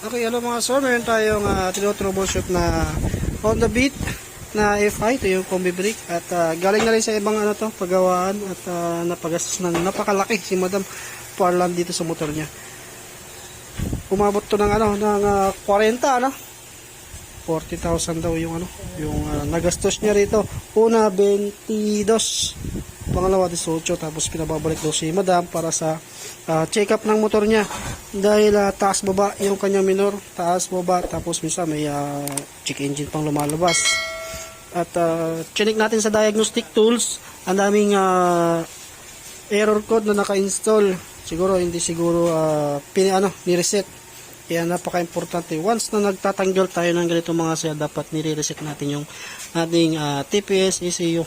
Okay, hello mga sir. Meron tayong uh, tinotroubleshoot na Honda Beat na FI. Ito yung combi brake. At ah, galing na rin sa ibang ano to, paggawaan. At uh, napagastos ng napakalaki si Madam Parlan dito sa motor niya. Umabot to ng ano, ng ah, 40 ano. 40,000 daw yung ano, yung ah, nagastos niya rito. Una 22, pangalawa 18 tapos pinababalik daw si Madam para sa ah, check-up ng motor niya dahil ah, taas baba yung kanyang minor, taas baba tapos minsan may ah, check engine pang lumalabas. At uh, chinik natin sa diagnostic tools, ang daming ah, error code na naka-install. Siguro hindi siguro uh, ano, ni-reset. Kaya napaka-importante. Once na nagtatanggal tayo ng ganito mga siya, dapat nire-reset natin yung ating ah, TPS ECU.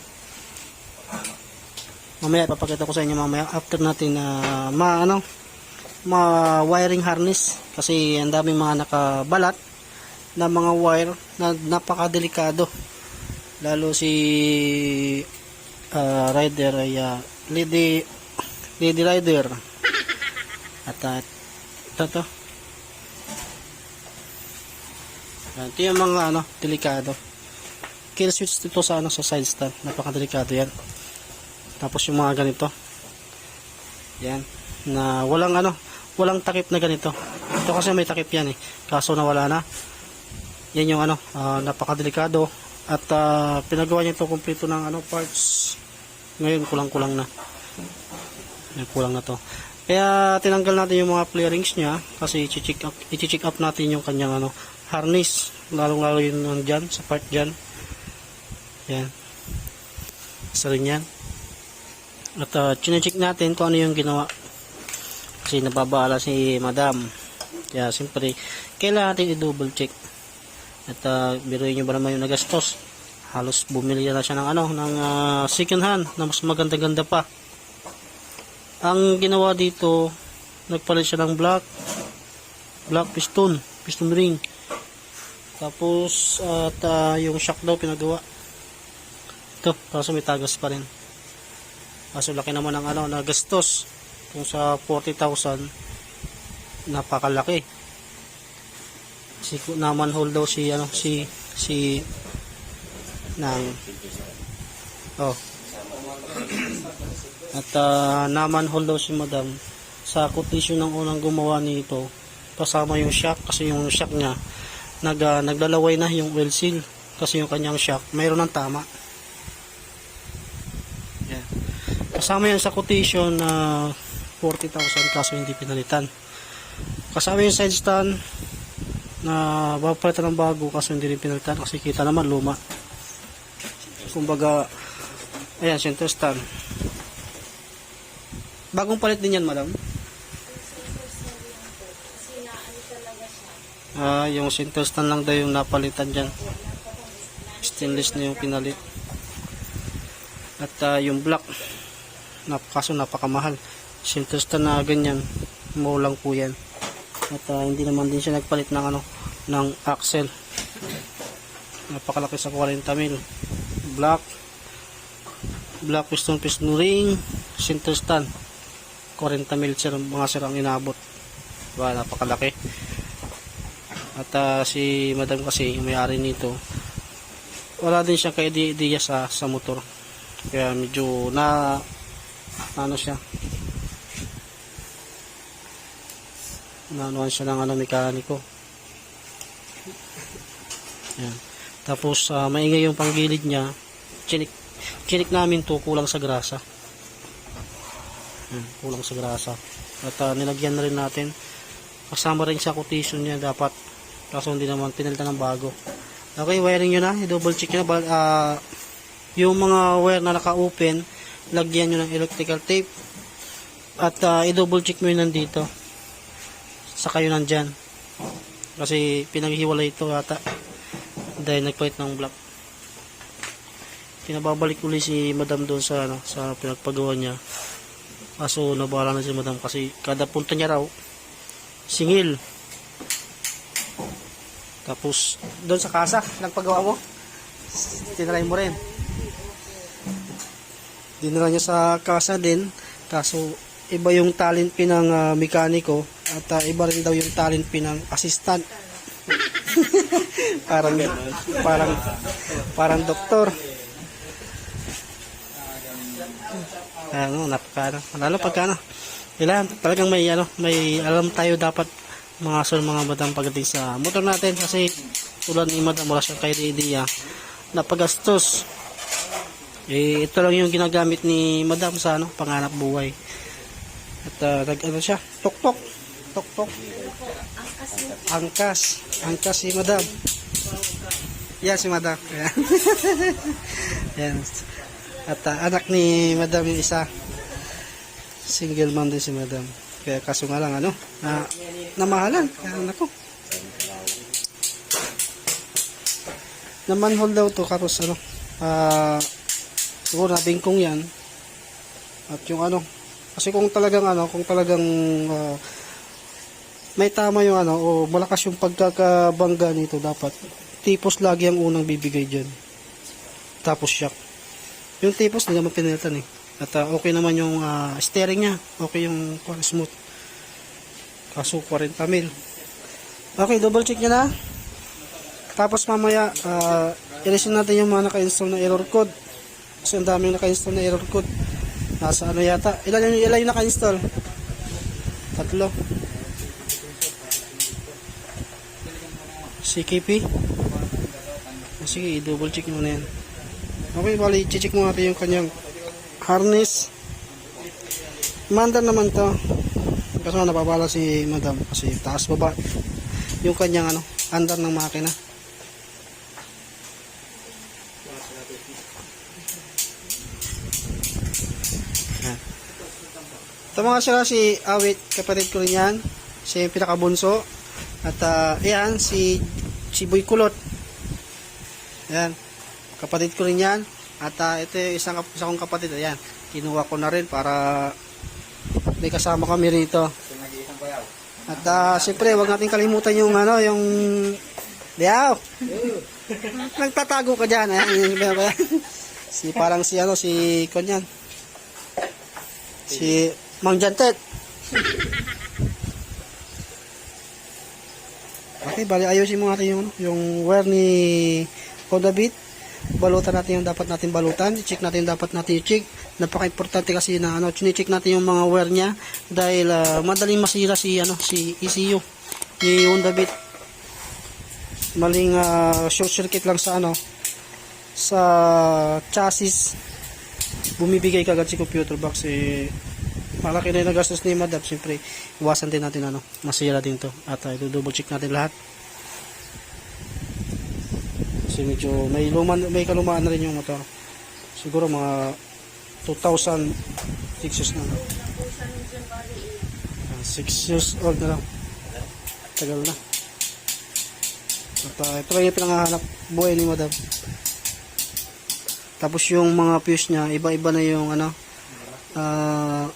Mamaya papakita ko sa inyo mamaya after natin na ma ano ma wiring harness kasi ang daming mga nakabalat na mga wire na napakadelikado. Lalo si ah, rider ay ah, lady lady rider. At uh, ito to. Yan, Ito yung mga ano, delikado. Kill switch dito sa ano sa side stand. Napakadelikado yan. Tapos yung mga ganito. Yan. Na walang ano, walang takip na ganito. Ito kasi may takip yan eh. Kaso nawala na. Yan yung ano, ah, napakadelikado. At ah, pinagawa niya ito kumpleto ng ano parts. Ngayon kulang-kulang na. Yan, kulang na to. Kaya tinanggal natin yung mga flarings niya kasi i-check up, i-check up natin yung kanyang ano, harness. Lalong-lalo yun nandyan, sa part dyan. Yan. Isa rin yan. At uh, chinecheck natin kung ano yung ginawa. Kasi nababala si madam. Kaya siyempre, kailangan natin i-double check. At uh, biruin nyo ba naman yung nagastos. Halos bumili na siya ng ano, ng uh, second hand na mas maganda-ganda pa. Ang ginawa dito, nagpalit siya ng black, black piston, piston ring. Tapos, at ah, yung shock daw pinagawa. Ito, kaso may tagas pa rin. Kaso laki naman ang ano, nagastos. Kung sa 40,000, napakalaki. Si naman hold daw si ano si si ng oh. At uh, naman hold daw si madam sa quotation ng unang gumawa nito. Kasama yung shock kasi yung shock niya nag, ah, naglalaway na yung oil seal. Kasi yung kanyang shock mayroon ng tama Yan. Kasama yan sa quotation na 40,000 kaso hindi pinalitan. Kasama yung side stand na papalitan ng bago kaso hindi rin pinalitan kasi kita naman luma. Kumbaga ayan center stand. Bagong palit din yan madam. Ah yung center stand lang daw yung napalitan dyan. Stainless na yung pinalit. At ah, yung black kaso napakamahal. Stand na ganyan. Mo lang po yan. At ah, hindi naman din siya nagpalit ng ano ng axle. Napakalaki sa 40 mil. Black. Black piston piston ring. Center stand 40 mil sir mga sir ang inabot. Diba? Napakalaki. At ah, si madam kasi yung may-ari nito wala din siya ka-idea sa sa motor. Kaya medyo na ano siya? Naanuhan siya ng ano mekaniko. Yan tapos ah, maingay yung panggilid niya. Chinik chinik namin to kulang sa grasa. Yan, kulang sa grasa. At ah, nilagyan na rin natin. Kasama rin sa quotation niya dapat. Kaso hindi naman pinalitan ng bago. Okay wiring nyo na. I-double check nyo na. Ah, yung mga wire na naka-open lagyan nyo ng electrical tape. At ah, i-double check mo yun nandito. Sa kayo nandyan. Kasi pinaghiwalay ito ata. Dahil nagpalit ng block. Pinababalik uli si madam doon sa ano, sa pinagpagawa niya. Kaso nabala na si madam kasi kada punta niya raw singil. Tapos doon sa kasa nagpagawa mo tinry mo rin dinala niya sa kasa din kaso iba yung talent pin ng ah, mekaniko At ah, iba rin daw yung talent pin ng assistant. parang parang parang doktor. Ano, napaka. Lalo pagka ano, kailangan talagang may ano, may alam tayo dapat mga sir mga madam pagdating sa motor natin kasi tulad ni madam siyang kay idea napagastos eh ito lang yung ginagamit ni madam sa ano panganap buhay. At uh, nag ano siya? Tok tok tok tok angkas. Angkas si madam. Yan si madam. Yan at uh, anak ni madam yung isa. Single mom din si madam. Kaya kaso nga lang ano na namahalan. Kaya nako na manhole daw to tapos ano ah siguro nabingkong yan. At yung ano kasi kung talagang ano kung talagang ah, may tama yung ano o malakas yung pagkakabangga nito dapat tipos lagi ang unang bibigay dyan. Tapos shock. Yung tipos hindi naman pinilitan eh. At ah, okay naman yung ah, steering niya. Okay yung kwan, smooth. Kaso 40 mil. Okay double check nyo na. Tapos mamaya uh, ilisin natin yung mga naka-install na error code kasi ang daming naka-install na error code. Nasa ano yata? Ilan yung, ilan yung naka-install? Tatlo. CKP Ah, sige double check mo na yan. Okay bali check mo natin yung kanyang harness? Manda naman to. Nga napapala si madam. Kasi taas baba. Yung kanyang ano andar ng makina ito mga sila si Awit kapatid ko rin yan siya yung pinakabunso at ah, yan si si Boy Kulot yan kapatid ko rin yan at ah, ito yung isang, isa kong kapatid ayan kinuha ko na rin para may kasama kami rito at uh, siyempre, wag natin kalimutan yung ano, yung Diyaw. Nagtatago ka diyan, eh. si parang si ano, si Konyan. Si Mang Jantet. Okay, bali ayusin mo natin yung yung wire ni Honda Beat. Balutan natin yung dapat natin balutan. I-check natin yung dapat natin i-check. Napaka-importante kasi na ano, chine-check natin yung mga wire niya dahil ah, madaling masira si ano, si ECU ni Honda Beat. Maling ah, short circuit lang sa ano sa chassis bumibigay kagad si computer box eh malaki na yung nagastos ni Madam. Siyempre iwasan din natin ano masira din to. At uh, double check natin lahat. Kasi medyo may luman may kalumaan na rin yung motor. Siguro mga 2006 years na 6 years old na lang. Tagal na. At uh, ito lang yung pinangahanap buhay ni madam. Tapos yung mga fuse niya iba iba na yung ano ah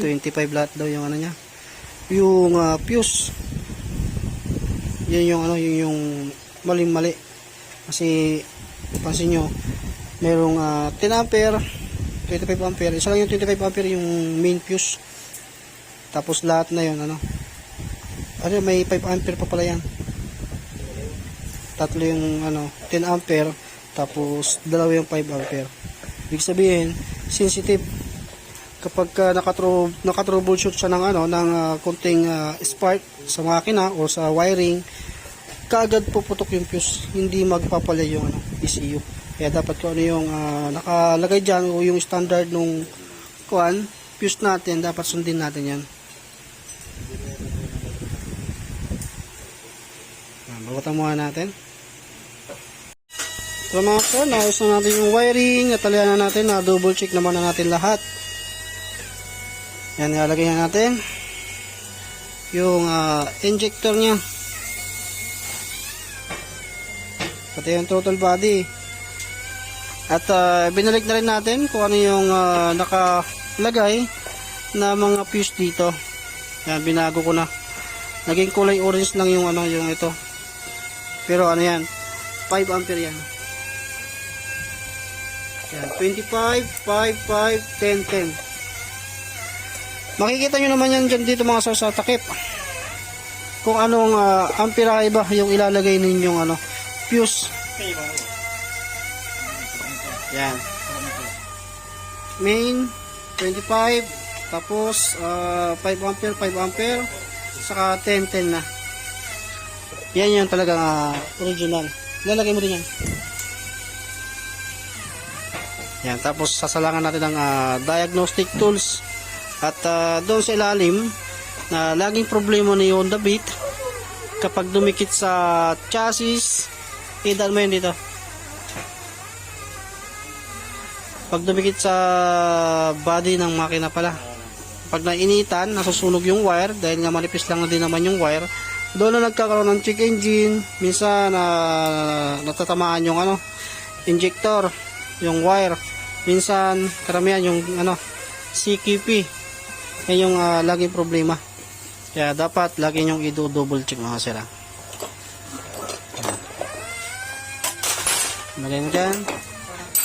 25 lahat daw yung ano niya. Yung ah, fuse. Yan yung ano yun yung maling mali kasi pansin nyo merong ah, 10 ampere 25 ampere. Isa lang yung 25 ampere yung main fuse. Tapos lahat na yun ano. Ano may 5 ampere pa pala yan. Tatlo yung ano 10 ampere tapos dalawa yung 5 ampere. Ibig sabihin sensitive kapag uh, nakatro nakatroubleshoot siya ng ano ng ah, konting ah, spark sa makina o sa wiring kaagad puputok yung fuse hindi magpapalay yung ano ECU kaya dapat kung ano yung ah, nakalagay diyan o yung standard nung kuan fuse natin dapat sundin natin yan Bagutan muna natin. So mga sir, naayos na natin yung wiring, natalian na natin, na double check naman na natin lahat. Yan, ilalagay na natin yung ah, injector niya. Pati yung total body. At ah, binalik na rin natin kung ano yung ah, nakalagay na mga fuse dito. Yan, binago ko na. Naging kulay orange lang yung ano, yung ito. Pero ano yan, 5 ampere yan. Yan, 25, 5, 5, 10, 10. Makikita nyo naman yan dyan dito mga sir sa takip. Kung anong uh, amperahe ba yung ilalagay ninyong ano, fuse. Yan. Main 25 tapos ah, 5 ampere 5 ampere saka 10 10 na. Yan yung talagang ah, original. Lalagay mo din yan. Yan, tapos sasalangan natin ng ah, diagnostic tools at ah, doon sa ilalim na laging problema ni Honda Beat kapag dumikit sa chassis, idal mo yun dito. Pag dumikit sa body ng makina pala, pag nainitan, nasusunog yung wire dahil nga manipis lang na din naman yung wire, doon na nagkakaroon ng check engine, minsan na natatamaan yung ano, injector, yung wire. Minsan karamihan yung ano, CKP. Yan yung ah, laging problema. Kaya dapat lagi nyong i-double check mga sir. ah. Lagay mo dyan.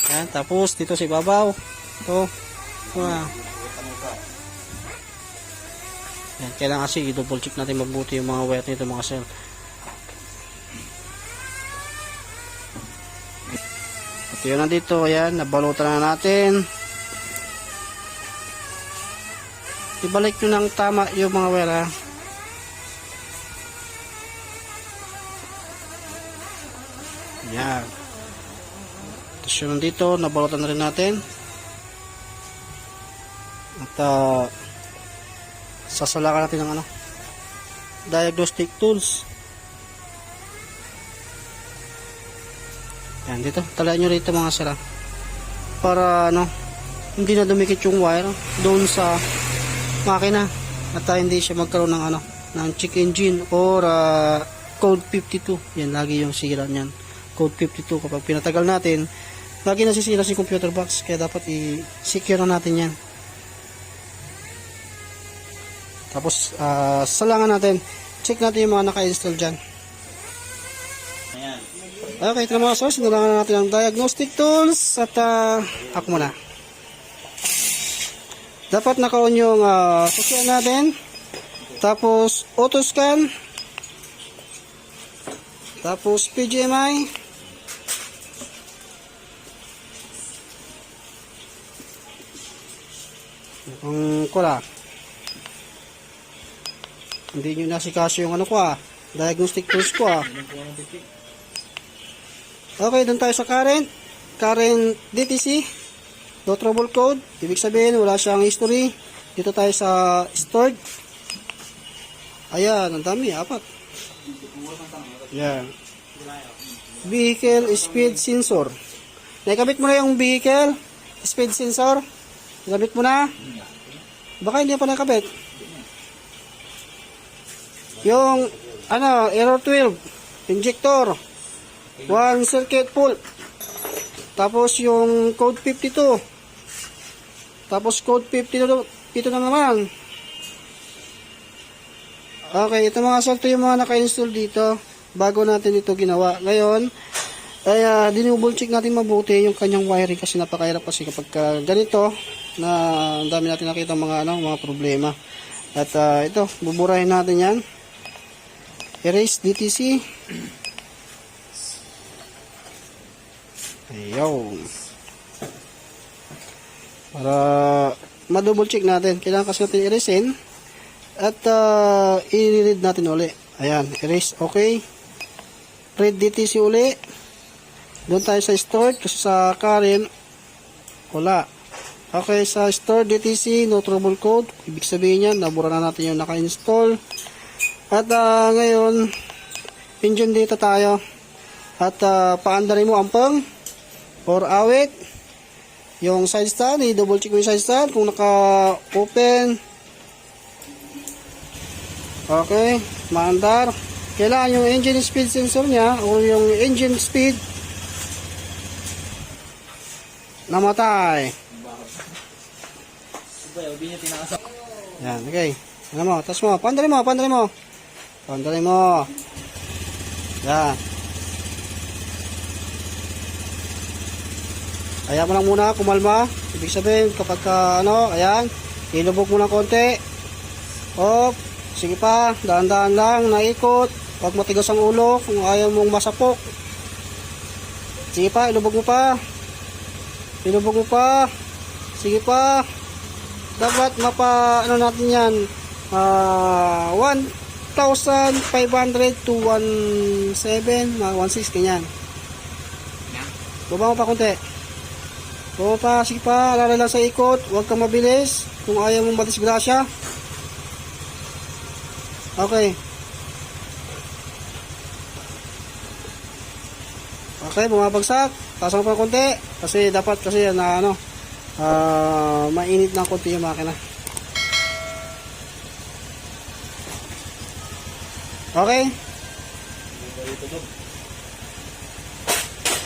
Yan, tapos dito sa ibabaw. Ito. Wow. Yan, kailangan kasi i-double check natin mabuti yung mga wire nito mga sir. At yun nandito, ayan, nabalutan na natin. Ibalik nyo ng tama yung mga wire. Yan. Tapos yun nandito, nabalutan na rin natin. At ah, sasalakan natin ng ano, diagnostic tools. Yan, dito. Talayan nyo rito mga sira. Para ano, hindi na dumikit yung wire doon sa makina. At ah, hindi siya magkaroon ng ano, ng check engine or ah, code 52. Yan, lagi yung sira niyan. Code 52 kapag pinatagal natin, lagi nasisira si computer box. Kaya dapat i-secure na natin yan. Tapos, ah, salangan natin. Check natin yung mga naka-install dyan. Okay, ito na mga source. Sinulangan na natin ang diagnostic tools. At ah, ako muna. Dapat naka-on yung uh, natin. Tapos, auto scan. Tapos, PGMI. Ang kula. Hindi nyo nasikaso yung ano ko ah. Diagnostic tools ko ah. Okay, doon tayo sa current. Current DTC. No trouble code. Ibig sabihin, wala siyang history. Dito tayo sa stored. Ayan, ang dami. Apat. Yan. Vehicle speed sensor. Naikabit mo na yung vehicle speed sensor. Nakabit mo na. Baka hindi pa nakabit. Yung, ano, error 12. Injector. One circuit full. Tapos yung code 52. Tapos code 52 ito na naman. Okay, ito mga salto yung mga naka-install dito bago natin ito ginawa. Ngayon, ay uh, dinouble check natin mabuti yung kanyang wiring kasi napakahirap kasi kapag uh, ganito na ang dami natin nakita mga ano, mga problema. At uh, ito, buburahin natin 'yan. Erase DTC. Ayaw. Para ma-double check natin. Kailangan kasi natin i-resin. At uh, i-read natin uli. Ayan, erase. Okay. Read DTC uli. Doon tayo sa stored kasi sa current wala. Okay, sa store DTC, no trouble code. Ibig sabihin yan, nabura na natin yung naka-install. At uh, ngayon, engine data tayo. At uh, paandarin mo ang pang or awit. Yung side stand, i-double check mo yung side stand kung naka-open. Okay, maandar. Kailangan yung engine speed sensor niya o yung engine speed namatay. Yan, okay. Ano mo, tas mo, pandali mo, pandali mo. Pandali mo. Yan. Ayan mo lang muna, kumalma. Ibig sabihin, kapag ka, ano, ayan, Ilubog mo ng konti. Op. Sige pa. Daan-daan lang. Naikot. Huwag matigas ang ulo kung ayaw mong masapok. Sige pa. Ilubog mo pa. Ilubog mo pa. Sige pa. Dapat mapa, ano natin yan, ah 1,500 to 1,700, mga 1,600, ganyan. Baba mo pa konti. Baba pa, sige pa, alalay lang sa ikot, huwag kang mabilis, kung ayaw mong madisgrasya. Okay. Okay, bumabagsak. Taas pa konti. Kasi dapat kasi na ano, ah mainit ng konti yung makina. Okay.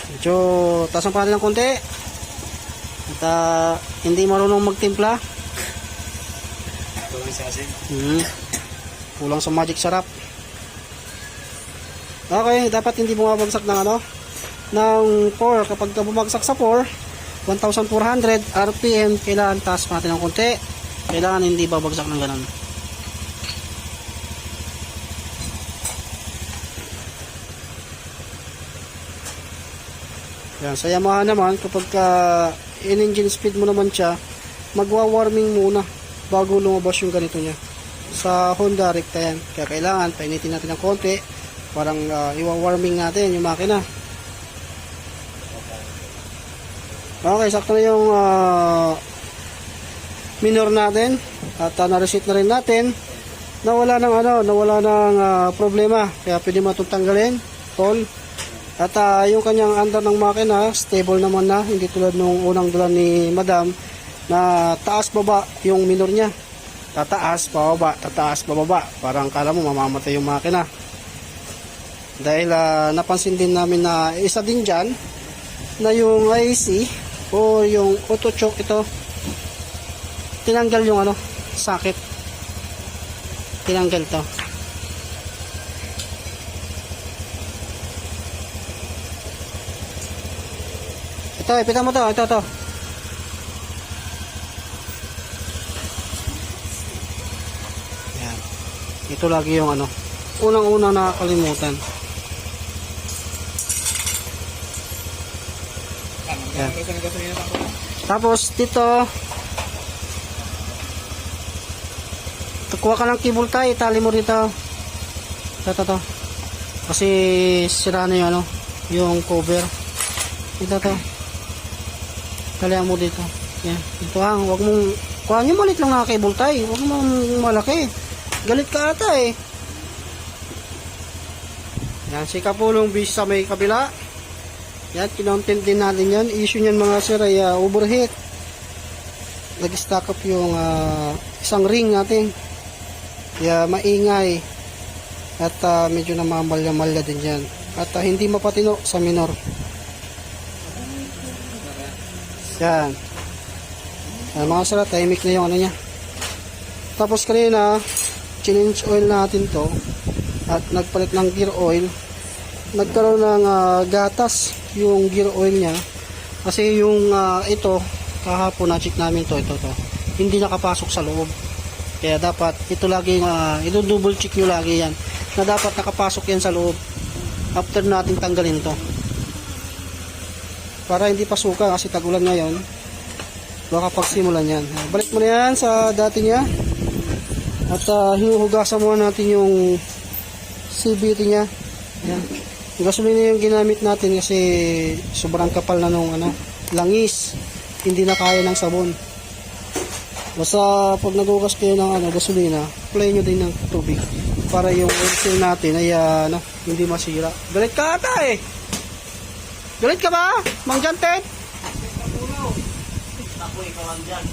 Medyo taas ang natin ng konti. At ah, hindi marunong magtimpla. Ito ang sasin. Hmm. Kulang sa magic sarap. Okay, dapat hindi bumabagsak ng ano, ng 4. Kapag ka bumagsak sa 4, 1,400 RPM, kailangan taas pa natin ng konti. Kailangan hindi babagsak ng ganun. Yan, sa Yamaha naman, kapag ka in-engine speed mo naman siya, magwa-warming muna bago lumabas yung ganito niya. Sa Honda, rekta yan. Kaya kailangan, painitin natin ng konti. Parang uh, iwa-warming natin yung makina. Okay, sakto na yung ah, minor natin. At uh, na-reset na rin natin. Nawala ng ano, nawala ng ah, problema. Kaya pwede mo itong tanggalin. Tol. At ah, yung kanyang under ng makina, stable naman na. Hindi tulad nung unang dala ni Madam na taas baba yung minor niya. Tataas, pababa, tataas, bababa. Parang kala mo mamamatay yung makina. Dahil ah, napansin din namin na isa din dyan na yung IC o yung auto choke ito tinanggal yung ano sakit tinanggal to ito ipitan mo to ito to yan ito lagi yung ano unang una nakakalimutan Yan. Tapos dito kuha ka ng cable tie, itali mo rito. Ito, ito, ito. Kasi sira na yung ano, yung cover. Ito, ito. Talihan mo dito. Yan. Ito ha, huwag mong, kuha nyo malit lang na cable tie. Huwag mong malaki. Galit ka ata eh. Yan, si Kapulong bis sa may kabila. Yan, kinontent din natin yan. Issue niyan mga sir ay uh, overheat. Nag-stack up yung ah, isang ring natin. Kaya maingay. At ah, medyo namamalya-malya din yan. At ah, hindi mapatino sa minor. Yan. Yan mga sir, tahimik na yung ano niya. Tapos kanina, change oil natin to. At nagpalit ng gear oil. Nagkaroon ng ah, gatas yung gear oil niya kasi yung ah, ito kahapon na check namin to ito to hindi nakapasok sa loob kaya dapat ito lagi uh, ito double check nyo lagi yan na dapat nakapasok yan sa loob after nating tanggalin to para hindi pasuka kasi tagulan ngayon baka pagsimulan yan balik mo na yan sa dati niya at uh, hinuhugasan muna natin yung CVT niya yan gasolina yung ginamit natin kasi sobrang kapal na nung ano, langis. Hindi na kaya ng sabon. Basta pag nagugas kayo ng ano, gasolina, play nyo din ng tubig para yung oil natin ay ah, ano, hindi masira. Galit ka ata eh. Galit ka ba? Mang Jantet? Ako ikaw ang dyan.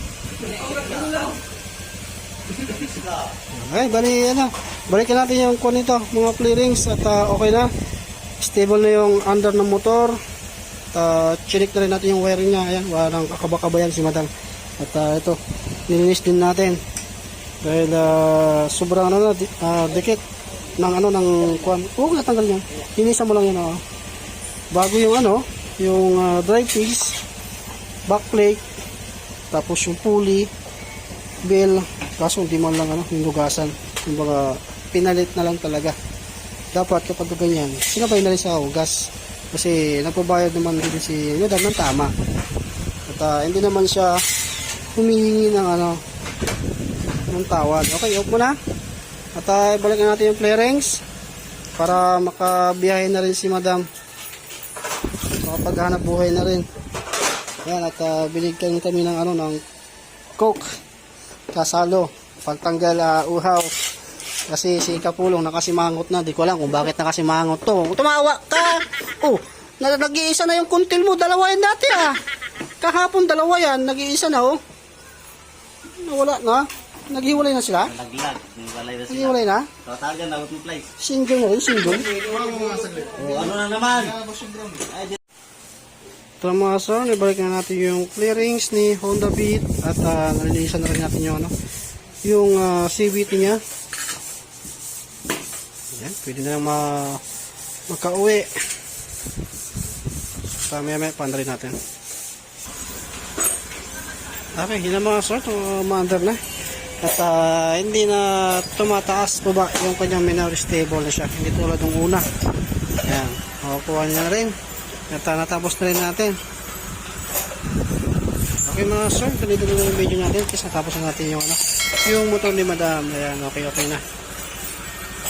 Okay, bali ano, balikan natin yung kuha nito, mga clearings at ah, okay na stable na yung under ng motor uh, chinik na rin natin yung wiring niya ayan, walang kakabakabayan si madam at uh, ito, nilinis din natin dahil uh, sobrang ano na, di, uh, dikit ng ano, ng kuan, huwag natanggal yan linisan mo lang yan oh. Bago yung ano yung uh, drive piece back plate tapos yung pulley bill kaso hindi man lang ano hinugasan. Kumbaga pinalit na lang talaga. Dapat kapag ganyan sinabay na rin sa hugas. Kasi nagpabayad naman din si madam ng tama. At ah, hindi naman siya humihingi ng ano ng tawad. Okay off mo na at uh, ibalik na natin yung play rings para makabiyahe na rin si madam makapaghanap buhay na rin. Yan at uh, binigyan kami ng ano ng coke. Kasalo. Pagtanggal ah, uhaw. Kasi si Kapulong nakasimangot na. Di ko alam kung bakit nakasimangot to. Tumawa ka! Oh na nag-iisa na yung kuntil mo. Dalawa yan dati ah. Kahapon dalawa yan. Nag-iisa na oh. Nawala na. Naghiwalay na sila? Naglag, naglalay na sila. naghiwalay na? Tatawagan na, out place. single na rin single. O, ano na naman? Ito mga sir, ibalik na natin yung clearings ni Honda Beat at uh, nalilisan na rin natin yung ano, yung ah, CVT niya. Yan, pwede na ma makauwi. Sa maya maya panda rin natin. Okay, yun mga sir, ito maandar na. At ah, hindi na tumataas baba yung kanyang minor stable na siya. Hindi tulad ng una. Yan, makukuha niya na rin. At ah, natapos na rin natin. Okay mga sir, ganito na yung video natin kasi natapos na natin yung ano, yung motor ni madam. Ayan, okay okay na.